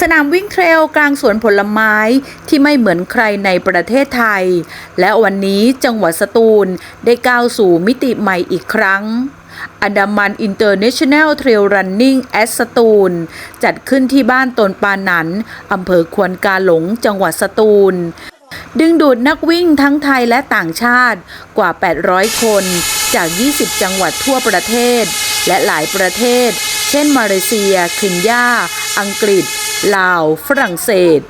สนามวิ่งเทรลกลางสวนผลไม้ที่ไม่เหมือนใครในประเทศไทย และวันนี้จังหวัดสตูลได้ก้าวสู่มิติใหม่อีกครั้งอันดามันอินเตอร์เนชั่นแนลเทรลรันนิ่งแอสตูลจัดขึ้นที่บ้านตนปานันอำเภอควนกาหลงจังหวัดสตูล ดึงดูดนักวิ่งทั้งไทยและต่างชาติกว่า 800 คนจาก 20 จังหวัดทั่วประเทศ และหลายประเทศ เช่นมาเลเซีย เคนยา อังกฤษ ลาว ฝรั่งเศส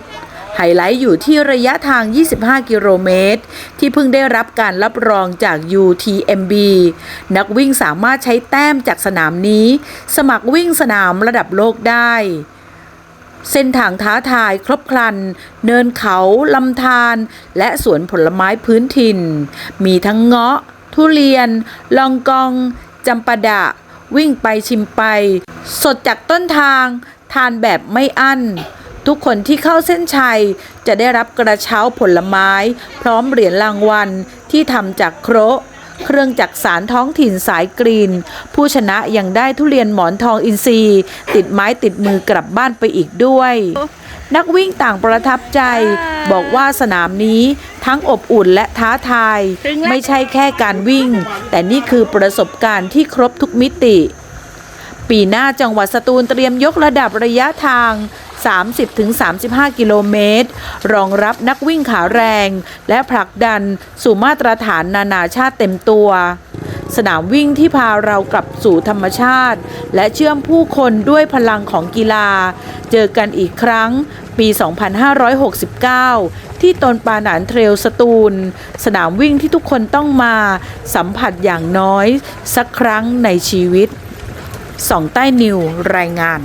ไฮไลท์อยู่ที่ระยะทาง 25 กิโลเมตร ที่เพิ่งได้รับการรับรองจาก UTMB นักวิ่งสามารถใช้แต้มจากสนามนี้ สมัครวิ่งสนามระดับโลกได้เส้นทางท้าทายครบครัน เนินเขาลำธารและสวนผลไม้พื้นถิ่น มีทั้งเงาะ ทุเรียน ลองกองจำปาดะ วิ่งไปชิมไป สดจากต้นทาง ทานแบบไม่อั้น ทุกคนที่เข้าเส้นชัยจะได้รับกระเช้าผลไม้ พร้อมเหรียญรางวัลที่ทำจากโครเครื่องจักสารท้องถิ่นสายกรีน ผู้ชนะยังได้ทุเรียนหมอนทองอินทรีย์ติดไม้ติดมือกลับบ้านไปอีกด้วย นักวิ่งต่างประทับใจ บอกว่าสนามนี้ทั้งอบอุ่นและท้าทาย ไม่ใช่แค่การวิ่ง แต่นี่คือประสบการณ์ที่ครบทุกมิติ ปีหน้าจังหวัดสตูลเตรียมยกระดับระยะทาง 30-35 กิโลเมตร รองรับนักวิ่งขาแรง และผลักดันสู่มาตรฐานนานาชาติเต็มตัวสนามวิ่งที่พาเรากลับสู่ธรรมชาติ และเชื่อมผู้คนด้วยพลังของกีฬา เจอกันอีกครั้ง ปี 2569 ที่ตนปาหนานเทรลสตูล สนามวิ่งที่ทุกคนต้องมาสัมผัสอย่างน้อย สักครั้งในชีวิต สองใต้นิวรายงาน